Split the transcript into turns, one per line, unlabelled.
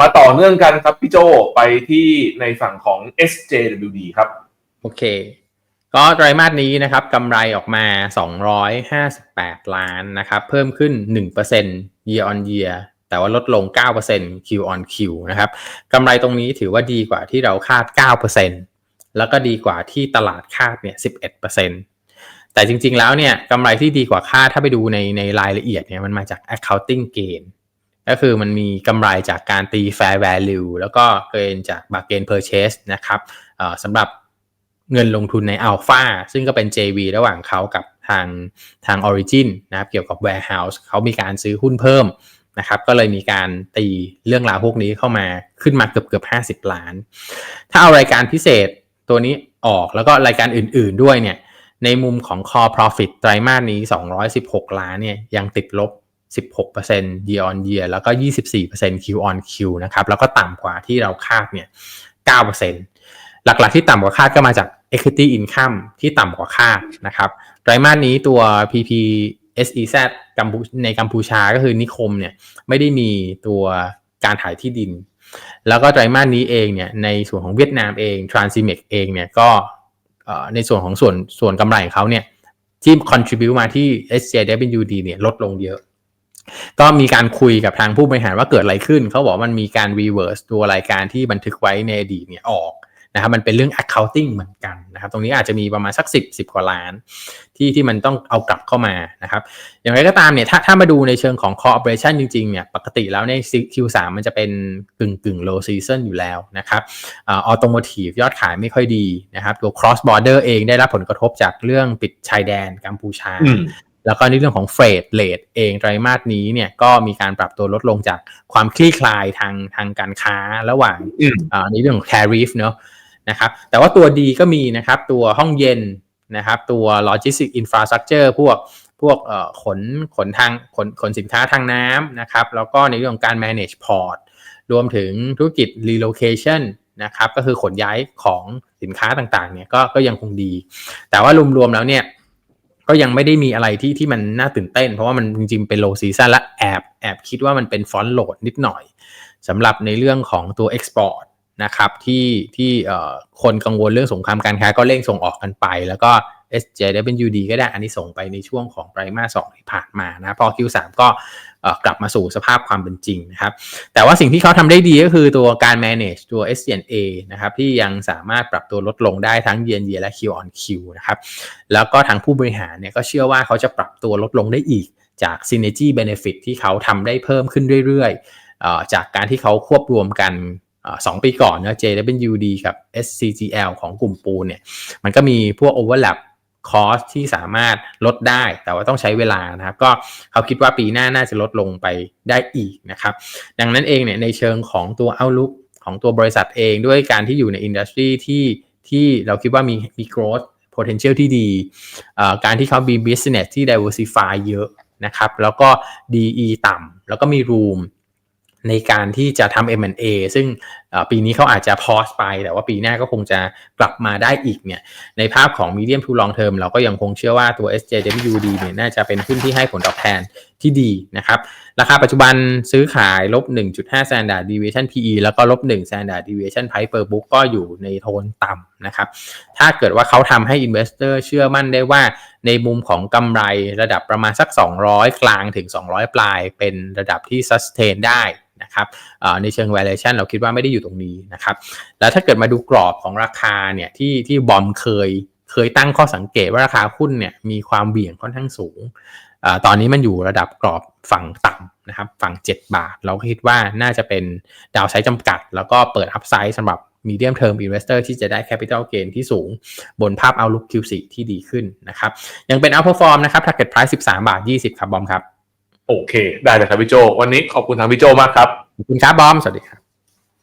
มาต่อเนื่องกันครับพี่โจไปที่ในฝั่งของ SJWD ครับ
โอเค ก็ไตรมาสนี้นะครับกำไรออกมา 258 ล้านนะครับ เพิ่มขึ้น 1% year on year แต่ว่าลดลง 9% Q on Q นะครับกำไรตรงนี้ถือว่าดีกว่าที่เราคาด 9%แล้วก็ดีกว่าที่ตลาดคาดเนี่ย11%แต่จริงๆแล้วเนี่ยกำไรที่ดีกว่าคาดถ้าไปดูในในรายละเอียดเนี่ยมันมาจาก accounting gain ก็คือมันมีกำไรจากการตี fair value แล้วก็เกินจาก bargain purchase นะครับสำหรับเงินลงทุนใน Alpha ซึ่งก็เป็น JV ระหว่างเขากับทางทาง Origin นะครับเกี่ยวกับ warehouse เขามีการซื้อหุ้นเพิ่มนะครับก็เลยมีการตีเรื่องราวพวกนี้เข้ามาขึ้นมาเกือบเกือบห้าสิบล้าน ถ้าเอารายการพิเศษตัวนี้ออกแล้วก็รายการอื่นๆด้วยเนี่ยในมุมของ core profit ไตรมาสนี้ 216 ล้านเนี่ยยังติดลบ 16% year on year แล้วก็ 24% Q on Q นะครับแล้วก็ต่ำกว่าที่เราคาดเนี่ย9%หลักๆที่ต่ำกว่าคาดก็มาจาก equity income ที่ต่ำกว่าคาดนะครับไตรมาสนี้ตัว PP SEZ กัมพูในกัมพูชาก็คือนิคมเนี่ยไม่ได้มีตัวการถ่ายที่ดิน แล้วก็ไตรมาสนี้เองเนี่ยในส่วนของเวียดนามเอง Transimex เองเนี่ยก็ในส่วนของส่วนส่วนกำไรของเขาเนี่ยที่ Contribu มาที่ SJWD เนี่ยลดลงเยอะ ก็มีการคุยกับทางผู้บริหารว่าเกิดอะไรขึ้น เขาบอกมันมีการ reverse ตัวรายการที่บันทึกไว้ในอดีตเนี่ยออกนะครับมันเป็นเรื่อง accounting เหมือนกันนะครับ ตรงนี้อาจจะมีประมาณสัก 10 10 กว่าล้าน ที่ที่มันต้องเอากลับเข้ามานะครับ อย่างไรก็ตามเนี่ยถ้าถ้ามาดูในเชิงของ core operation จริงๆเนี่ยปกติแล้วใน Q3 มันจะเป็นกึ่งกึ่ง low season อยู่แล้วนะครับออโตโมทีฟยอดขายไม่ค่อยดีนะครับตัว cross border เองได้รับผลกระทบจากเรื่องปิดชายแดนกัมพูชา แล้วก็ในเรื่องของเฟรดเลทเองไตรมาสนี้เนี่ยก็มีการปรับตัวลดลงจากความคลี่คลายทางทางการค้าระหว่างในเรื่องของ tariff เนาะนะครับแต่ว่าตัวดีก็มีนะครับตัวห้องเย็นนะครับตัว logistic infrastructure พวกพวกขนขนทางขนขนสินค้าทางน้ำนะครับแล้วก็ในเรื่องของการ manage port รวมถึงธุรกิจ relocation นะครับก็คือขนย้ายของสินค้าต่างๆเนี่ยก็ก็ยังคงดี แต่ว่ารวมๆแล้วเนี่ย ก็ยังไม่ได้มีอะไรที่ที่มันน่าตื่นเต้น เพราะว่ามันจริงๆเป็นโลซีซันและแอบแอบคิดว่ามันเป็นฟอนต์โหลดนิดหน่อยสำหรับในเรื่องของตัว export นะครับที่ที่คนกังวลเรื่องสงครามการค้าก็เร่งส่งออกกันไป แล้วก็ SJWD ก็ได้อันนี้ส่งไปในช่วงของไตรมาสสที่ผ่านมานะพอ Q3 ก็กลับมาสู่สภาพความเป็นจริงนะครับ แต่ว่าสิ่งที่เขาทำได้ดีก็คือตัวการ manage ตัว s n a นะครับที่ยังสามารถปรับตัวลดลงได้ทั้ง year on year และ Q on Q นะครับ แล้วก็ทางผู้บริหารเนี่ยก็เชื่อว่าเขาจะปรับตัวลดลงได้อีกจาก synergy benefit ที่เขาทำได้เพิ่มขึ้นเรื่อยๆ จากการที่เขาควบรวมกันสองปีก่อนนะ JWD กับ SCGL ของกลุ่มปูนเนี่ย มันก็มีพวก overlap คอสที่สามารถลดได้ แต่ว่าต้องใช้เวลานะครับ ก็เขาคิดว่าปีหน้าน่าจะลดลงไปได้อีกนะครับ ดังนั้นเองเนี่ยในเชิงของตัว outlook ของตัวบริษัทเองด้วยการที่อยู่ในอินดัสทรีที่ที่เราคิดว่ามีมี growth potential ที่ดี การที่เขามี business ที่ diversify เยอะนะครับ แล้วก็ DE ต่ำแล้วก็มี room ในการที่จะทำ M&A ซึ่งปีนี้เขาอาจจะพอสไป แต่ว่าปีหน้าก็คงจะกลับมาได้อีกเนี่ย ในภาพของ medium to long term เราก็ยังคงเชื่อว่าตัว SJWD เนี่ยน่าจะเป็นหุ้นที่ให้ผลตอบแทนที่ดีนะครับ ราคาปัจจุบันซื้อขายลบ 1.5 standard deviation PE แล้วก็ลบ 1 standard deviation price per book ก็อยู่ในโทนต่ำนะครับ ถ้าเกิดว่าเขาทำให้ investor เชื่อมั่นได้ว่าในมุมของกำไรระดับประมาณสัก 200 กลางถึง 200 ปลายเป็นระดับที่ sustain ได้นะครับในเชิง valuation เราคิดว่าไม่ได้อยู่ตรงนี้นะครับแล้วถ้าเกิดมาดูกรอบของราคาเนี่ยที่ที่บอมเคยเคยตั้งข้อสังเกตว่าราคาหุ้นเนี่ยมีความเบี่ยงค่อนข้างสูงอตอนนี้มันอยู่ระดับกรอบฝั่งต่ำนะครับฝั่ง 7 บาท เราคิดว่าน่าจะเป็นดาวไซด์จำกัด แล้วก็เปิดอัพไซด์สำหรับ medium term investor ที่จะได้ capital gain ที่สูงบนภาพ outlook Q4 ที่ดีขึ้นนะครับยังเป็น outperform นะครับ target price 13 บาท 20 ครับบอมครับ
โอเค ได้เลยครับพี่โจ วันนี้ขอบคุณทางพี่โจมากครับ
ขอบคุณครับบอม สวัสดีครับ